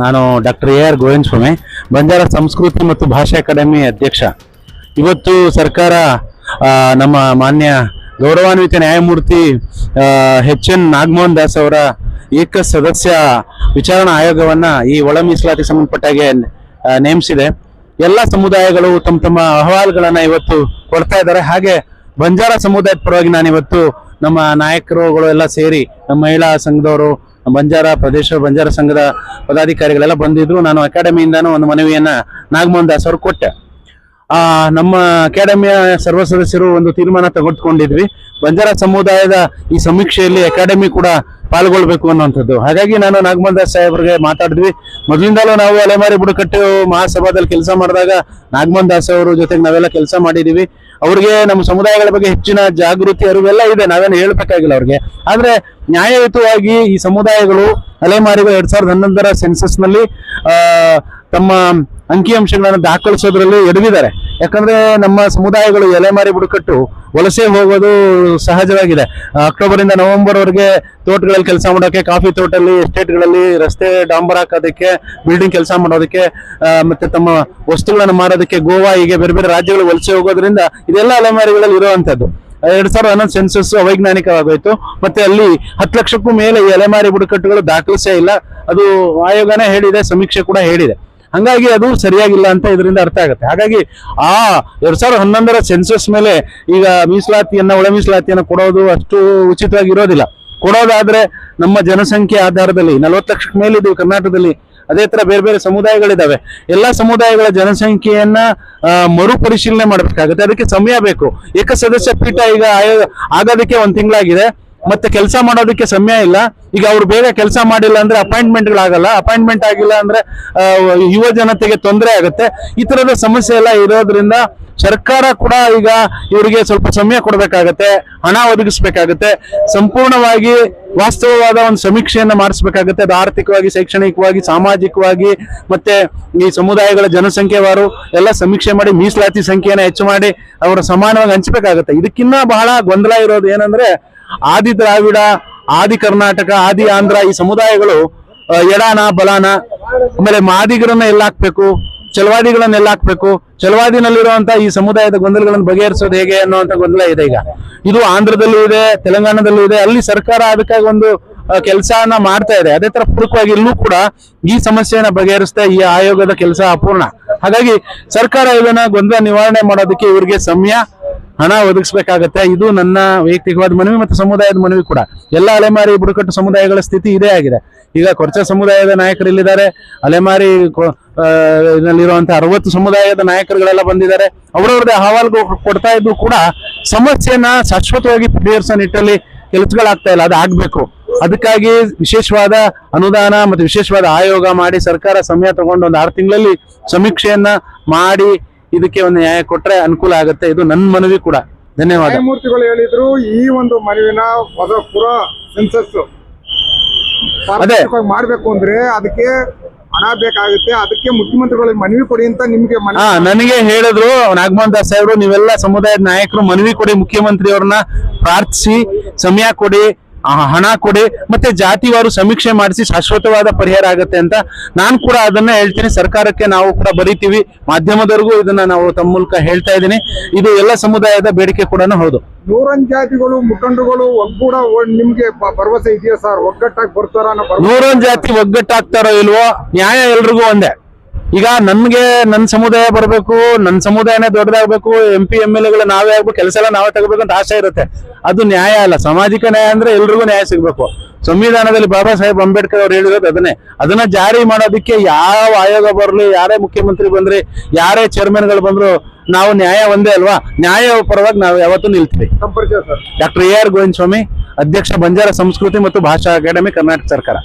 ನಾನು doctor A R Govinda Swamy Banjara ಸಂಸ್ಕೃತಿ ಮತ್ತು ಭಾಷಾ ಅಕಾಡೆಮಿ ಅಧ್ಯಕ್ಷ. ಇವತ್ತು ಸರ್ಕಾರ ನಮ್ಮ ಮಾನ್ಯ ಗೌರವಾನ್ವಿತ ನ್ಯಾಯಮೂರ್ತಿ ಎಚ್ ಎನ್ ನಾಗಮೋಹನ್ ದಾಸ್ ಅವರ ಏಕ ಸದಸ್ಯ ವಿಚಾರಣಾ ಆಯೋಗವನ್ನ ಈ ಒಳ ಮೀಸಲಾತಿ ಸಂಬಂಧಪಟ್ಟಾಗೆ ನೇಮಿಸಿದೆ. ಎಲ್ಲ ಸಮುದಾಯಗಳು ತಮ್ಮ ತಮ್ಮ ಅಹವಾಲುಗಳನ್ನ ಇವತ್ತು ಕೊಡ್ತಾ ಇದ್ದಾರೆ. ಹಾಗೆ ಬಂಜಾರ ಸಮುದಾಯದ ಪರವಾಗಿ ನಾನು ಇವತ್ತು ನಮ್ಮ ನಾಯಕರುಗಳು ಎಲ್ಲ ಸೇರಿ ನಮ್ಮ ಮಹಿಳಾ ಸಂಘದವರು ಬಂಜಾರ ಪ್ರದೇಶ, ಬಂಜಾರ ಸಂಘದ ಪದಾಧಿಕಾರಿಗಳೆಲ್ಲ ಬಂದಿದ್ರು. ನಾನು ಅಕಾಡೆಮಿಯಿಂದಾನು ಒಂದು ಮನವಿಯನ್ನ ನಾಗಮೋಹನ್ ದಾಸ್ ಅವರು ಕೊಟ್ಟೆ. ಆ, ನಮ್ಮ ಅಕಾಡೆಮಿಯ ಸರ್ವ ಸದಸ್ಯರು ಒಂದು ತೀರ್ಮಾನ ತೆಗೆದುಕೊಂಡಿದ್ವಿ ಬಂಜಾರ ಸಮುದಾಯದ ಈ ಸಮೀಕ್ಷೆಯಲ್ಲಿ ಅಕಾಡೆಮಿ ಕೂಡ ಪಾಲ್ಗೊಳ್ಬೇಕು ಅನ್ನುವಂಥದ್ದು. ಹಾಗಾಗಿ ನಾನು ನಾಗಮಲ್ ಸಾಹೇಬ್ರಿಗೆ ಮಾತಾಡಿದ್ವಿ. ಮೊದಲಿಂದಲೂ ನಾವು ಅಲೆಮಾರಿ ಬುಡಕಟ್ಟು ಮಹಾಸಭಾದಲ್ಲಿ ಕೆಲಸ ಮಾಡಿದಾಗ ನಾಗಮನ್ ದಾಸ್ ಜೊತೆಗೆ ನಾವೆಲ್ಲ ಕೆಲಸ ಮಾಡಿದೀವಿ. ಅವ್ರಿಗೆ ನಮ್ಮ ಸಮುದಾಯಗಳ ಬಗ್ಗೆ ಹೆಚ್ಚಿನ ಜಾಗೃತಿ, ಅರಿವೆಲ್ಲ ಇದೆ. ನಾವೇನು ಹೇಳ್ಬೇಕಾಗಿಲ್ಲ ಅವ್ರಿಗೆ. ಆದ್ರೆ ನ್ಯಾಯಯುತವಾಗಿ ಈ ಸಮುದಾಯಗಳು ಅಲೆಮಾರಿಗಳು ಎರಡ್ ಸಾವಿರದ ಹನ್ನೊಂದರ ಸೆನ್ಸಸ್ನಲ್ಲಿ, ಆ, ತಮ್ಮ ಅಂಕಿಅಂಶಗಳನ್ನು ದಾಖಲಿಸೋದ್ರಲ್ಲಿ ಎಡವಿದ್ದಾರೆ. ಯಾಕಂದ್ರೆ ನಮ್ಮ ಸಮುದಾಯಗಳು ಎಲೆಮಾರಿ ಬುಡಕಟ್ಟು ವಲಸೆ ಹೋಗೋದು ಸಹಜವಾಗಿದೆ. ಅಕ್ಟೋಬರ್ ಇಂದ ನವೆಂಬರ್ ವರೆಗೆ ತೋಟಗಳಲ್ಲಿ ಕೆಲಸ ಮಾಡೋಕೆ, ಕಾಫಿ ತೋಟಲ್ಲಿ ಎಸ್ಟೇಟ್ಗಳಲ್ಲಿ ರಸ್ತೆ ಡಾಂಬರ್ ಹಾಕೋದಕ್ಕೆ, ಬಿಲ್ಡಿಂಗ್ ಕೆಲಸ ಮಾಡೋದಕ್ಕೆ ಮತ್ತೆ ತಮ್ಮ ವಸ್ತುಗಳನ್ನು ಮಾರೋದಕ್ಕೆ, ಗೋವಾ ಹೀಗೆ ಬೇರೆ ಬೇರೆ ರಾಜ್ಯಗಳು ವಲಸೆ ಹೋಗೋದ್ರಿಂದ ಇದೆಲ್ಲ ಅಲೆಮಾರಿಗಳಲ್ಲಿ ಇರುವಂತದ್ದು ಎರಡ್ ಸಾವಿರದ ಹನ್ನೊಂದು ಸೆನ್ಸಸ್ ಅವೈಜ್ಞಾನಿಕವಾಗೋಯ್ತು. ಮತ್ತೆ ಅಲ್ಲಿ ಹತ್ತು ಲಕ್ಷಕ್ಕೂ ಮೇಲೆ ಈ ಅಲೆಮಾರಿ ಬುಡಕಟ್ಟುಗಳು ದಾಖಲಿಸೇ ಇಲ್ಲ. ಅದು ಆಯೋಗನೇ ಹೇಳಿದೆ, ಸಮೀಕ್ಷೆ ಕೂಡ ಹೇಳಿದೆ. ಹಂಗಾಗಿ ಅದು ಸರಿಯಾಗಿಲ್ಲ ಅಂತ ಇದರಿಂದ ಅರ್ಥ ಆಗುತ್ತೆ. ಹಾಗಾಗಿ ಆ ಎರಡ್ ಸಾವಿರದ ಹನ್ನೊಂದರ ಸೆನ್ಸಸ್ ಮೇಲೆ ಈಗ ಮೀಸಲಾತಿಯನ್ನ, ಒಳ ಮೀಸಲಾತಿಯನ್ನು ಕೊಡೋದು ಅಷ್ಟು ಉಚಿತವಾಗಿ ಇರೋದಿಲ್ಲ. ಕೊಡೋದಾದ್ರೆ ನಮ್ಮ ಜನಸಂಖ್ಯೆ ಆಧಾರದಲ್ಲಿ, ನಲವತ್ತು ಲಕ್ಷಕ್ಕೆ ಮೇಲಿದ್ದೀವಿ ಕರ್ನಾಟಕದಲ್ಲಿ. ಅದೇ ತರ ಬೇರೆ ಬೇರೆ ಸಮುದಾಯಗಳಿದಾವೆ ಎಲ್ಲಾ ಸಮುದಾಯಗಳ ಜನಸಂಖ್ಯೆಯನ್ನ ಮರುಪರಿಶೀಲನೆ ಮಾಡಬೇಕಾಗುತ್ತೆ. ಅದಕ್ಕೆ ಸಮಯ ಬೇಕು. ಏಕ ಸದಸ್ಯ ಪೀಠ ಈಗ ಆಗೋದಕ್ಕೆ ಒಂದು ತಿಂಗಳಾಗಿದೆ. ಮತ್ತೆ ಕೆಲಸ ಮಾಡೋದಕ್ಕೆ ಸಮಯ ಇಲ್ಲ. ಈಗ ಅವ್ರು ಬೇಗ ಕೆಲಸ ಮಾಡಿಲ್ಲ ಅಂದ್ರೆ ಅಪಾಯಿಂಟ್ಮೆಂಟ್ಗಳಾಗಲ್ಲ ಅಪಾಯಿಂಟ್ಮೆಂಟ್ ಆಗಿಲ್ಲ ಅಂದ್ರೆ ಯುವ ಜನತೆಗೆ ತೊಂದರೆ ಆಗುತ್ತೆ. ಈ ತರದ ಸಮಸ್ಯೆ ಎಲ್ಲ ಇರೋದ್ರಿಂದ ಸರ್ಕಾರ ಕೂಡ ಈಗ ಇವರಿಗೆ ಸ್ವಲ್ಪ ಸಮಯ ಕೊಡಬೇಕಾಗತ್ತೆ. ಹಣ ಒದಗಿಸ್ಬೇಕಾಗತ್ತೆ. ಸಂಪೂರ್ಣವಾಗಿ ವಾಸ್ತವವಾದ ಒಂದು ಸಮೀಕ್ಷೆಯನ್ನು ಮಾಡಿಸ್ಬೇಕಾಗತ್ತೆ. ಅದು ಆರ್ಥಿಕವಾಗಿ, ಶೈಕ್ಷಣಿಕವಾಗಿ, ಸಾಮಾಜಿಕವಾಗಿ, ಮತ್ತೆ ಈ ಸಮುದಾಯಗಳ ಜನಸಂಖ್ಯೆವಾರು ಎಲ್ಲ ಸಮೀಕ್ಷೆ ಮಾಡಿ, ಮೀಸಲಾತಿ ಸಂಖ್ಯೆಯನ್ನು ಹೆಚ್ಚು ಮಾಡಿ, ಅವರ ಸಮಾನವಾಗಿ ಹಂಚಬೇಕಾಗತ್ತೆ. ಇದಕ್ಕಿನ್ನ ಬಹಳ ಗೊಂದಲ ಇರೋದು ಏನಂದ್ರೆ ಆದಿ ದ್ರಾವಿಡ, ಆದಿ ಕರ್ನಾಟಕ, ಆದಿ ಆಂಧ್ರ ಈ ಸಮುದಾಯಗಳು ಎಡಾನ, ಬಲಾನ, ಆಮೇಲೆ ಮಾದಿಗರನ್ನ ಎಲ್ಲ ಹಾಕ್ಬೇಕು ಚಲವಾದಿಗಳನ್ನ ಎಲ್ಲ ಹಾಕ್ಬೇಕು. ಚಲವಾದಿನಲ್ಲಿರುವಂತ ಈ ಸಮುದಾಯದ ಗೊಂದಲಗಳನ್ನು ಬಗೆಹರಿಸೋದು ಹೇಗೆ ಅನ್ನುವಂತ ಗೊಂದಲ ಇದೆ ಈಗ. ಇದು ಆಂಧ್ರದಲ್ಲೂ ಇದೆ, ತೆಲಂಗಾಣದಲ್ಲೂ ಇದೆ, ಅಲ್ಲಿ ಸರ್ಕಾರ ಅದಕ್ಕಾಗಿ ಒಂದು ಕೆಲಸನ ಮಾಡ್ತಾ ಇದೆ. ಅದೇ ತರ ಪೂರಕವಾಗಿ ಇಲ್ಲೂ ಕೂಡ ಈ ಸಮಸ್ಯೆಯನ್ನ ಬಗೆಹರಿಸ್ತಾ ಈ ಆಯೋಗದ ಕೆಲಸ ಅಪೂರ್ಣ. ಹಾಗಾಗಿ ಸರ್ಕಾರ ಇದನ್ನ ಗೊಂದಲ ನಿವಾರಣೆ ಮಾಡೋದಕ್ಕೆ ಇವರಿಗೆ ಸಮಯ ಹಣ ಒದಗಿಸ್ಬೇಕಾಗತ್ತೆ. ಇದು ನನ್ನ ವೈಯಕ್ತಿಕವಾದ ಮನವಿ ಮತ್ತು ಸಮುದಾಯದ ಮನವಿ ಕೂಡ. ಎಲ್ಲ ಅಲೆಮಾರಿ ಬುಡಕಟ್ಟು ಸಮುದಾಯಗಳ ಸ್ಥಿತಿ ಇದೇ ಆಗಿದೆ. ಈಗ ಕೊರಚ ಸಮುದಾಯದ ನಾಯಕರು ಇಲ್ಲಿದ್ದಾರೆ. ಅಲೆಮಾರಿ ನಲ್ಲಿರುವಂತ ಅರವತ್ತು ಸಮುದಾಯದ ನಾಯಕರುಗಳೆಲ್ಲ ಬಂದಿದ್ದಾರೆ. ಅವರವ್ರದ್ದೇ ಅಹವಾಲು ಕೊಡ್ತಾ ಇದ್ದು ಕೂಡ ಸಮಸ್ಯೆನ ಶಾಶ್ವತವಾಗಿ ಪರಿಹರಿಸೋ ನಿಟ್ಟಲ್ಲಿ ಕೆಲಸಗಳಾಗ್ತಾ ಇಲ್ಲ. ಅದು ಆಗ್ಬೇಕು. ಅದಕ್ಕಾಗಿ ವಿಶೇಷವಾದ ಅನುದಾನ ಮತ್ತು ವಿಶೇಷವಾದ ಆಯೋಗ ಮಾಡಿ ಸರ್ಕಾರ ಸಮಯ ತಗೊಂಡು ಒಂದು ಆರು ತಿಂಗಳಲ್ಲಿ ಸಮೀಕ್ಷೆಯನ್ನ ಮಾಡಿ ಇದಕ್ಕೆ ಒಂದು ನ್ಯಾಯ ಕೊಟ್ರೆ ಅನುಕೂಲ ಆಗುತ್ತೆ. ಇದು ನನ್ನ ಮನವಿ ಕೂಡ. ಧನ್ಯವಾದ. ಮೂರ್ತಿಗಳು ಹೇಳಿದ್ರು ಈ ಒಂದು ಮನವಿನ ಪದಪುರ ಪುರ ಸೆನ್ಸಸ್ ಅದೇ ಮಾಡ್ಬೇಕು ಅಂದ್ರೆ ಅದಕ್ಕೆ ಹಣ ಬೇಕಾಗುತ್ತೆ. ಅದಕ್ಕೆ ಮುಖ್ಯಮಂತ್ರಿಗಳಿಗೆ ಮನವಿ ಕೊಡಿ ಅಂತ ನಿಮ್ಗೆ ಹಾ ನನಗೆ ಹೇಳಿದ್ರು ನಾಗಮೋಹನ್ ದಾಸ್ ಸಾಹೇಬ್ರು ನೀವೆಲ್ಲ ಸಮುದಾಯದ ನಾಯಕರು ಮನವಿ ಕೊಡಿ ಮುಖ್ಯಮಂತ್ರಿ ಅವ್ರನ್ನ ಪ್ರಾರ್ಥಿಸಿ ಸಮಯ ಕೊಡಿ. ಹಣ ಕೊಡಿ ಮತ್ತೆ ಜಾತಿವಾರು ಸಮೀಕ್ಷೆ ಮಾಡಿಸಿ ಶಾಶ್ವತವಾದ ಪರಿಹಾರ ಆಗುತ್ತೆ ಅಂತ ನಾನು ಕೂಡ ಅದನ್ನ ಹೇಳ್ತೀನಿ. ಸರ್ಕಾರಕ್ಕೆ ನಾವು ಕೂಡ ಬರೀತೀವಿ. ಮಾಧ್ಯಮದವರೆಗೂ ಇದನ್ನ ನಾವು ತಮ್ಮ ಮೂಲಕ ಹೇಳ್ತಾ ಇದ್ದೀನಿ. ಇದು ಎಲ್ಲ ಸಮುದಾಯದ ಬೇಡಿಕೆ ಕೂಡ ಹೌದು. ನೂರೊಂದು ಜಾತಿಗಳು ಮುಖಂಡರುಗಳು ಒಗ್ಗೂಡ ನಿಮ್ಗೆ ಭರವಸೆ ಇದೆಯಾ ಸರ್? ಒಗ್ಗಟ್ಟಾಗಿ ಬರ್ತಾರ ನೂರೊಂದ್ ಜಾತಿ ಒಗ್ಗಟ್ಟಾಗ್ತಾರೋ ಇಲ್ವೋ ನ್ಯಾಯ ಎಲ್ರಿಗೂ ಒಂದೇ. ಈಗ ನನ್ಗೆ ನನ್ ಸಮುದಾಯ ಬರಬೇಕು ನನ್ ಸಮುದಾಯನೇ ದೊಡ್ಡದಾಗ್ಬೇಕು ಎಂ ಪಿ ಎಂ ಎಲ್ ಎಗಳು ನಾವೇ ಆಗ್ಬೇಕು ಕೆಲಸ ಎಲ್ಲ ನಾವೇ ತಗೋಬೇಕು ಅಂತ ಆಸೆ ಇರುತ್ತೆ. ಅದು ನ್ಯಾಯ ಅಲ್ಲ. ಸಾಮಾಜಿಕ ನ್ಯಾಯ ಅಂದ್ರೆ ಎಲ್ರಿಗೂ ನ್ಯಾಯ ಸಿಗ್ಬೇಕು. ಸಂವಿಧಾನದಲ್ಲಿ ಬಾಬಾ ಸಾಹೇಬ್ ಅಂಬೇಡ್ಕರ್ ಅವ್ರು ಹೇಳಿರೋದು ಅದನ್ನೇ. ಅದನ್ನ ಜಾರಿ ಮಾಡೋದಕ್ಕೆ ಯಾವ ಆಯೋಗ ಬರಲಿ ಯಾರೇ ಮುಖ್ಯಮಂತ್ರಿ ಬಂದ್ರಿ ಯಾರೇ ಚೇರ್ಮನ್ಗಳು ಬಂದ್ರು ನಾವು ನ್ಯಾಯ ಒಂದೇ ಅಲ್ವಾ? ನ್ಯಾಯ ಪರವಾಗಿ ನಾವು ಯಾವತ್ತೂ ನಿಲ್ತೀವಿ. Doctor A R Govinda Swamy ಅಧ್ಯಕ್ಷ ಬಂಜಾರ ಸಂಸ್ಕೃತಿ ಮತ್ತು ಭಾಷಾ ಅಕಾಡೆಮಿ ಕರ್ನಾಟಕ ಸರ್ಕಾರ.